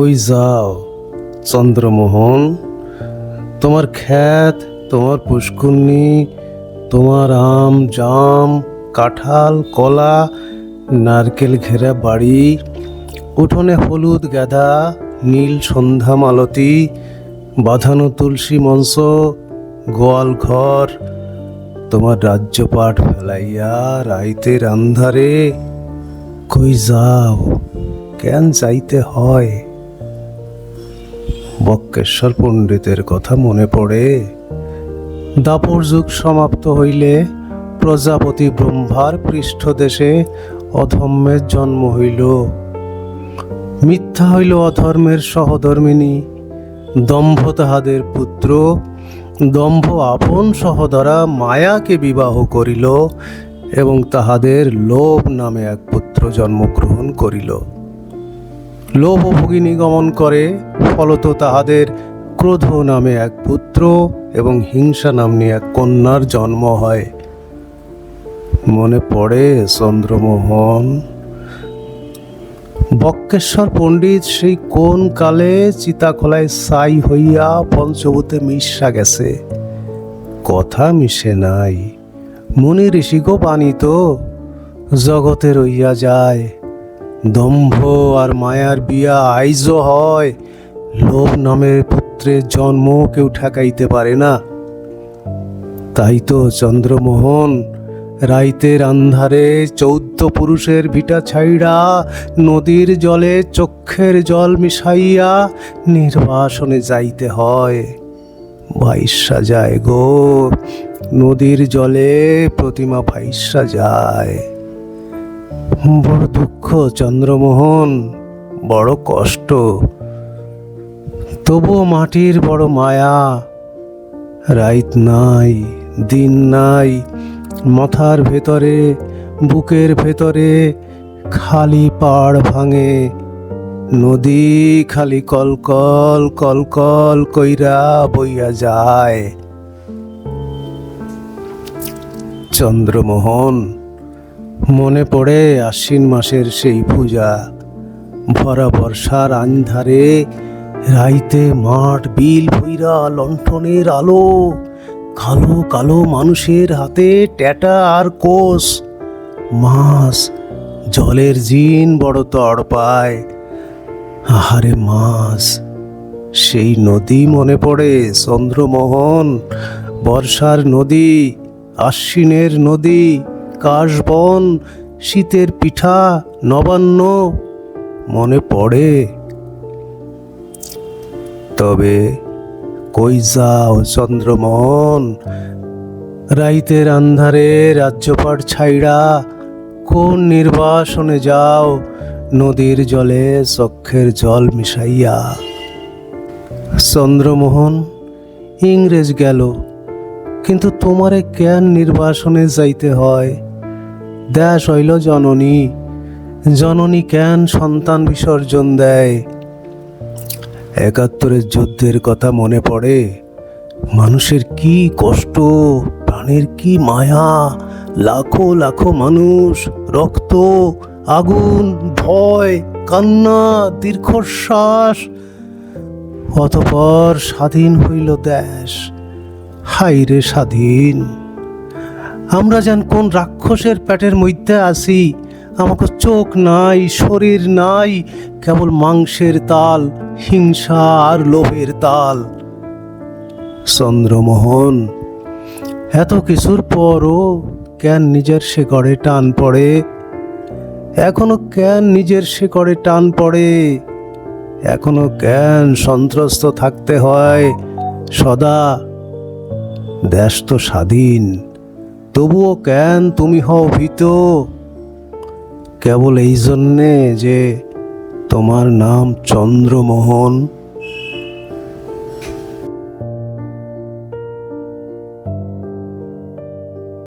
কই যাও, চন্দ্রমোহন? তোমার খ্যাত তোমার পুষ্কুন্নি, তোমার আম, জাম, কাঁঠাল, কলা, নারকেল ঘেরা বাড়ি, উঠোনে হলুদ গাদা, নীল সন্ধ্যা মালতী, বাঁধানো তুলসী মঞ্চ, গোয়াল ঘর, তোমার রাজ্যপাট ফেলাইয়া রাইতের আন্ধারে। কই যাও, কেন যাইতে হয়? বক্কেশ্বর পণ্ডিতের কথা মনে পড়ে। দাপর যুগ সমাপ্ত হইলে প্রজাপতি ব্রহ্মার পৃষ্ঠদেশে অধম্যের জন্ম হইল। মিথ্যা হইল অধর্মের সহধর্মিনী, দম্ভ তাহাদের পুত্র, দম্ভ আপন সহদরা মায়াকে বিবাহ করিল এবং তাহাদের লোভ নামে এক পুত্র জন্মগ্রহণ করিল। লোভ ভগিনী গমন করে ফলত তাহাদের ক্রোধ নামে এক পুত্র এবং হিংসা নামনি এক কন্যার জন্ম হয়। মনে পড়ে চন্দ্রমোহন, বক্কেশ্বর পণ্ডিত, সেই কোন কালে চিতাখোলায় সাই হইয়া পঞ্চভূতে মিশা গেছে? কথা মিশে নাই। মুনি ঋষিকও বাণিত, জগতে রইয়া যায়। দম্ভ আর মায়ার বিয়া আইজ হয়। লোভ নামের পুত্রের জন্ম কেউ ঠেকাইতে পারে না। তাই তো চন্দ্রমোহন, রাইতের আন্ধারে চৌদ্দ পুরুষের ভিটা ছাইড়া নদীর জলে চক্ষের জল মিশাইয়া নির্বাসনে যাইতে হয়। ভাইসা যায় গো, নদীর জলে প্রতিমা ভাইসা যায়। বড় দুঃখ চন্দ্রমোহন, বড় কষ্ট। তবুও মাটির বড় মায়া। রাইত নাই, দিন নাই, মাথার ভেতরে, বুকের ভেতরে, খালি পাড় ভাঙে। নদী খালি কলকল কলকল কইরা বইয়া যায়। চন্দ্রমোহন, মনে পড়ে আশ্বিন মাসের সেই পূজা। ভরা বর্ষার আন্ধারে রাইতে মাঠ, বিল ভৈরা, লণ্ঠনের আলো, কালো কালো মানুষের হাতে ট্যাটা আর কোষ। মাছ, জলের জিন বড় তড় পায়। আহারে মাছ, সেই নদী মনে পড়ে চন্দ্রমোহন। বর্ষার নদী, আশ্বিনের নদী, কাশবন, শীতের পিঠা নবান্ন। মনে পড়ে তবে কই যাও চন্দ্রমোহন? রাইতের আন্ধারে রাজ্যপাট ছাইড়া কোন নির্বাসনে যাও? নদীর জলে চক্ষের জল মিশাইয়া। চন্দ্রমোহন, ইংরেজ গেল, কিন্তু তোমারে কেন নির্বাসনে যাইতে হয়? দেশ হইল জননী জননী কেন সন্তান বিসর্জন দেয়? একাত্তরের যুদ্ধের কথা মনে পড়ে। মানুষের কি কষ্ট, প্রাণের কি মায়া, লাখো লাখো মানুষ, রক্ত, আগুন, ভয়, কান্না, দীর্ঘশ্বাস, অতপর স্বাধীন হইল দেশ। হাইরে স্বাধীন। আমরা যেন কোন রাক্ষসের পেটের মধ্যে আছি আমাকে চোখ নাই, শরীর নাই, কেবল মাংসের তাল, হিংসা আর লোভের তাল। চন্দ্রমোহন, এত কিছুর পরও কেন নিজের শেকড়ে টান পড়ে? এখনও কেন নিজের শেকড়ে টান পড়ে? এখনও কেন সন্ত্রস্ত থাকতে হয়? সদা দেশ তো স্বাধীন, তবুও কেন তুমি হও ভীত? কেবল এই জন্যে যে তোমার নাম চন্দ্রমোহন।